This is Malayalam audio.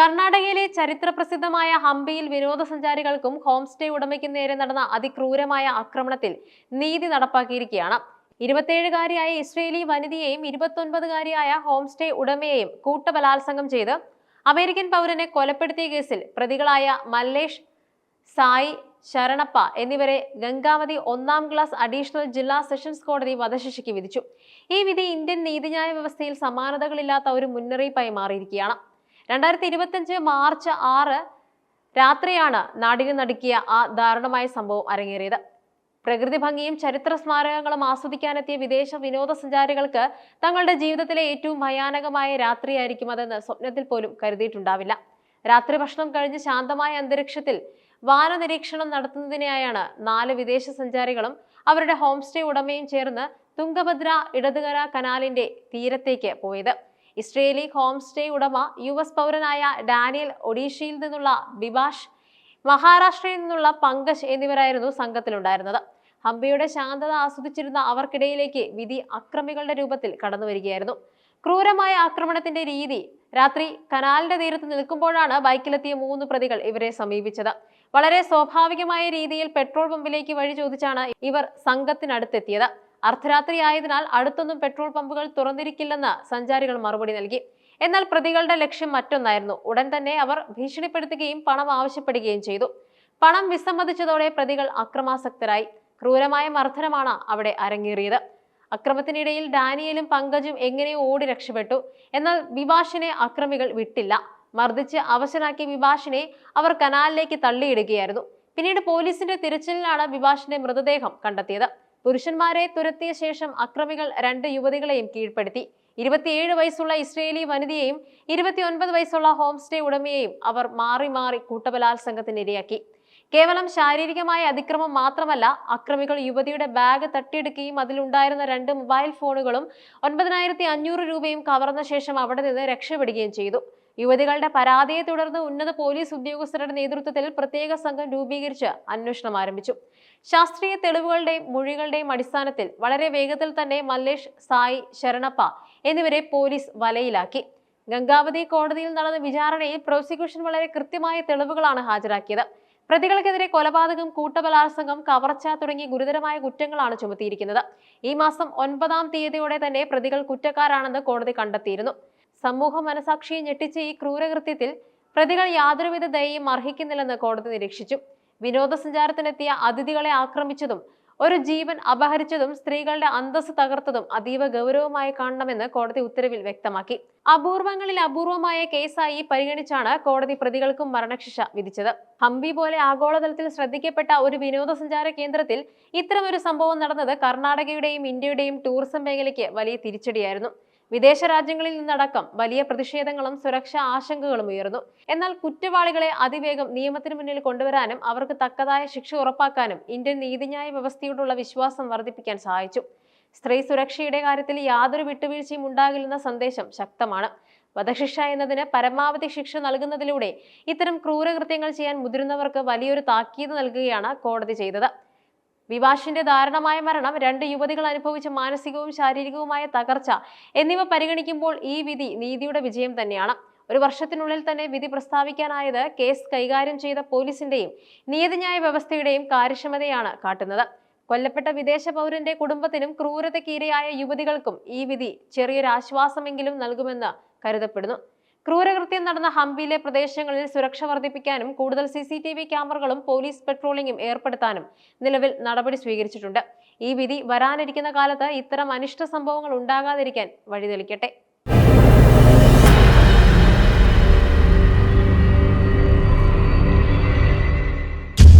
കർണാടകയിലെ ചരിത്രപ്രസിദ്ധമായ ഹംപിയിൽ വിനോദസഞ്ചാരികൾക്കും ഹോം സ്റ്റേ ഉടമയ്ക്കും നേരെ നടന്ന അതിക്രൂരമായ ആക്രമണത്തിൽ നീതി നടപ്പാക്കിയിരിക്കുകയാണ്. ഇരുപത്തിയേഴുകാരിയായ ഇസ്രേലി വനിതയെയും ഇരുപത്തൊൻപതുകാരിയായ ഹോം സ്റ്റേ ഉടമയെയും കൂട്ടബലാത്സംഗം ചെയ്ത് അമേരിക്കൻ പൗരനെ കൊലപ്പെടുത്തിയ കേസിൽ പ്രതികളായ മല്ലേഷ് സായി ശരണപ്പ എന്നിവരെ ഗംഗാവതി ഒന്നാം ക്ലാസ് അഡീഷണൽ ജില്ലാ സെഷൻസ് കോടതി വധശിക്ഷയ്ക്ക് വിധിച്ചു. ഈ വിധി ഇന്ത്യൻ നീതിന്യായ വ്യവസ്ഥയിൽ സമാനതകളില്ലാത്ത ഒരു മുന്നറിയിപ്പായി മാറിയിരിക്കുകയാണ്. രണ്ടായിരത്തി ഇരുപത്തിയഞ്ച് മാർച്ച് ആറ് രാത്രിയാണ് നാടിനെ നടുക്കിയ ആ ദാരുണമായ സംഭവം അരങ്ങേറിയത്. പ്രകൃതി ഭംഗിയും ചരിത്ര സ്മാരകങ്ങളും ആസ്വദിക്കാനെത്തിയ വിദേശ വിനോദസഞ്ചാരികൾക്ക് തങ്ങളുടെ ജീവിതത്തിലെ ഏറ്റവും ഭയാനകമായ രാത്രിയായിരിക്കും അതെന്ന് സ്വപ്നത്തിൽ പോലും കരുതിയിട്ടുണ്ടാവില്ല. രാത്രി ഭക്ഷണം കഴിഞ്ഞ് ശാന്തമായ അന്തരീക്ഷത്തിൽ വാനനിരീക്ഷണം നടത്തുന്നതിനായാണ് നാല് വിദേശ സഞ്ചാരികളും അവരുടെ ഹോം സ്റ്റേ ഉടമയും ചേർന്ന് തുംഗഭദ്ര ഇടതുകര കനാലിന്റെ തീരത്തേക്ക് പോയത്. ഇസ്രയേലി ഹോം സ്റ്റേ ഉടമ യു എസ് പൗരനായ ഡാനിയൽ ഒഡീഷയിൽ നിന്നുള്ള ബിബാഷ് മഹാരാഷ്ട്രയിൽ നിന്നുള്ള പങ്കജ് എന്നിവരായിരുന്നു സംഘത്തിലുണ്ടായിരുന്നത്. ഹംപിയുടെ ശാന്തത ആസ്വദിച്ചിരുന്ന അവർക്കിടയിലേക്ക് വിധി അക്രമികളുടെ രൂപത്തിൽ കടന്നു വരികയായിരുന്നു. ക്രൂരമായ ആക്രമണത്തിന്റെ രീതി രാത്രി കനാലിന്റെ തീരത്ത് നിൽക്കുമ്പോഴാണ് ബൈക്കിലെത്തിയ മൂന്ന് പ്രതികൾ ഇവരെ സമീപിച്ചത്. വളരെ സ്വാഭാവികമായ രീതിയിൽ പെട്രോൾ പമ്പിലേക്ക് വഴി ചോദിച്ചാണ് ഇവർ സംഘത്തിനടുത്തെത്തിയത്. അർദ്ധരാത്രി ആയതിനാൽ അടുത്തൊന്നും പെട്രോൾ പമ്പുകൾ തുറന്നിരിക്കില്ലെന്ന് സഞ്ചാരികൾ മറുപടി നൽകി. എന്നാൽ പ്രതികളുടെ ലക്ഷ്യം മറ്റൊന്നായിരുന്നു. ഉടൻ തന്നെ അവർ ഭീഷണിപ്പെടുത്തുകയും പണം ആവശ്യപ്പെടുകയും ചെയ്തു. പണം വിസമ്മതിച്ചതോടെ പ്രതികൾ അക്രമാസക്തരായി. ക്രൂരമായ മർദ്ദനമാണ് അവിടെ അരങ്ങേറിയത്. അക്രമത്തിനിടയിൽ ഡാനിയലും പങ്കജും എങ്ങനെയോ ഓടി രക്ഷപ്പെട്ടു? എന്നാൽ വിഭാഷിനെ അക്രമികൾ വിട്ടില്ല. മർദ്ദിച്ച് അവശനാക്കിയ വിഭാഷിനെ അവർ കനാലിലേക്ക് തള്ളിയിടുകയായിരുന്നു. പിന്നീട് പോലീസിന്റെ തിരച്ചിലിലാണ് വിഭാഷിന്റെ മൃതദേഹം കണ്ടെത്തിയത്. പുരുഷന്മാരെ തുരത്തിയ ശേഷം അക്രമികൾ രണ്ട് യുവതികളെയും കീഴ്പ്പെടുത്തി. ഇരുപത്തിയേഴ് വയസ്സുള്ള ഇസ്രയേലി വനിതയെയും ഇരുപത്തിയൊൻപത് വയസ്സുള്ള ഹോം സ്റ്റേ ഉടമയെയും അവർ മാറി മാറി കൂട്ടബലാത്സംഗത്തിന് ഇരയാക്കി. കേവലം ശാരീരികമായ അതിക്രമം മാത്രമല്ല അക്രമികൾ യുവതിയുടെ ബാഗ് തട്ടിയെടുക്കുകയും അതിലുണ്ടായിരുന്ന രണ്ട് മൊബൈൽ ഫോണുകളും ഒൻപതിനായിരത്തി അഞ്ഞൂറ് രൂപയും കവർന്ന ശേഷം അവിടെ നിന്ന് രക്ഷപ്പെടുകയും ചെയ്തു. യുവതികളുടെ പരാതിയെ തുടർന്ന് ഉന്നത പോലീസ് ഉദ്യോഗസ്ഥരുടെ നേതൃത്വത്തിൽ പ്രത്യേക സംഘം രൂപീകരിച്ച് അന്വേഷണം ആരംഭിച്ചു. ശാസ്ത്രീയ തെളിവുകളുടെയും മൊഴികളുടെയും അടിസ്ഥാനത്തിൽ വളരെ വേഗത്തിൽ തന്നെ മല്ലേഷ് സായി ശരണപ്പ എന്നിവരെ പോലീസ് വലയിലാക്കി. ഗംഗാവതി കോടതിയിൽ നടന്ന വിചാരണയിൽ പ്രോസിക്യൂഷൻ വളരെ കൃത്യമായ തെളിവുകളാണ് ഹാജരാക്കിയത്. പ്രതികൾക്കെതിരെ കൊലപാതകം കൂട്ടബലാത്സംഗം കവർച്ച തുടങ്ങിയ ഗുരുതരമായ കുറ്റങ്ങളാണ് ചുമത്തിയിരിക്കുന്നത്. ഈ മാസം ഒൻപതാം തീയതിയോടെ തന്നെ പ്രതികൾ കുറ്റക്കാരാണെന്ന് കോടതി കണ്ടെത്തിയിരുന്നു. സമൂഹ മനസാക്ഷിയെ ഞെട്ടിച്ച ഈ ക്രൂരകൃത്യത്തിൽ പ്രതികൾ യാതൊരുവിധ ദയയും അർഹിക്കുന്നില്ലെന്ന് കോടതി നിരീക്ഷിച്ചു. വിനോദസഞ്ചാരത്തിനെത്തിയ അതിഥികളെ ആക്രമിച്ചതും ഒരു ജീവൻ അപഹരിച്ചതും സ്ത്രീകളുടെ അന്തസ് തകർത്തതും അതീവ ഗൗരവമായി കാണണമെന്ന് കോടതി ഉത്തരവിൽ വ്യക്തമാക്കി. അപൂർവങ്ങളിൽ അപൂർവമായ കേസായി പരിഗണിച്ചാണ് കോടതി പ്രതികൾക്കും മരണശിക്ഷ വിധിച്ചത്. ഹംപി പോലെ ആഗോളതലത്തിൽ ശ്രദ്ധിക്കപ്പെട്ട ഒരു വിനോദസഞ്ചാര കേന്ദ്രത്തിൽ ഇത്തരമൊരു സംഭവം നടന്നത് കർണാടകയുടെയും ഇന്ത്യയുടെയും ടൂറിസം മേഖലയ്ക്ക് വലിയ തിരിച്ചടിയായിരുന്നു. വിദേശ രാജ്യങ്ങളിൽ നിന്നടക്കം വലിയ പ്രതിഷേധങ്ങളും സുരക്ഷാ ആശങ്കകളും ഉയർന്നു. എന്നാൽ കുറ്റവാളികളെ അതിവേഗം നിയമത്തിന് മുന്നിൽ കൊണ്ടുവരാനും അവർക്ക് തക്കതായ ശിക്ഷ ഉറപ്പാക്കാനും ഇന്ത്യൻ നീതിന്യായ വ്യവസ്ഥയോടുള്ള വിശ്വാസം വർദ്ധിപ്പിക്കാൻ സഹായിച്ചു. സ്ത്രീ സുരക്ഷയുടെ കാര്യത്തിൽ യാതൊരു വിട്ടുവീഴ്ചയും ഉണ്ടാകില്ലെന്ന സന്ദേശം ശക്തമാണ്. വധശിക്ഷ എന്നതിന് പരമാവധി ശിക്ഷ നൽകുന്നതിലൂടെ ഇത്തരം ക്രൂരകൃത്യങ്ങൾ ചെയ്യാൻ മുതിരുന്നവർക്ക് വലിയൊരു താക്കീത് നൽകുകയാണ് കോടതി ചെയ്തത്. വിവാഷിന്റെ ദാരുണമായ മരണം രണ്ട് യുവതികൾ അനുഭവിച്ച മാനസികവും ശാരീരികവുമായ തകർച്ച എന്നിവ പരിഗണിക്കുമ്പോൾ ഈ വിധി നീതിയുടെ വിജയം തന്നെയാണ്. ഒരു വർഷത്തിനുള്ളിൽ തന്നെ വിധി പ്രസ്താവിക്കാനായത് കേസ് കൈകാര്യം ചെയ്ത പോലീസിന്റെയും നീതിന്യായ വ്യവസ്ഥയുടെയും കാര്യക്ഷമതയാണ് കാട്ടുന്നത്. കൊല്ലപ്പെട്ട വിദേശ പൗരന്റെ കുടുംബത്തിനും ക്രൂരതയ്ക്ക് ഇരയായ യുവതികൾക്കും ഈ വിധി ചെറിയൊരു ആശ്വാസമെങ്കിലും നൽകുമെന്ന് കരുതപ്പെടുന്നു. ക്രൂരകൃത്യം നടന്ന ഹംപിയിലെ പ്രദേശങ്ങളിൽ സുരക്ഷ വർദ്ധിപ്പിക്കാനും കൂടുതൽ സി സി ടി വി ക്യാമറകളും പോലീസ് പെട്രോളിംഗും ഏർപ്പെടുത്താനും നിലവിൽ നടപടി സ്വീകരിച്ചിട്ടുണ്ട്. ഈ വിധി വരാനിരിക്കുന്ന കാലത്ത് ഇത്തരം അനിഷ്ട സംഭവങ്ങൾ ഉണ്ടാകാതിരിക്കാൻ വഴിതെളിക്കട്ടെ.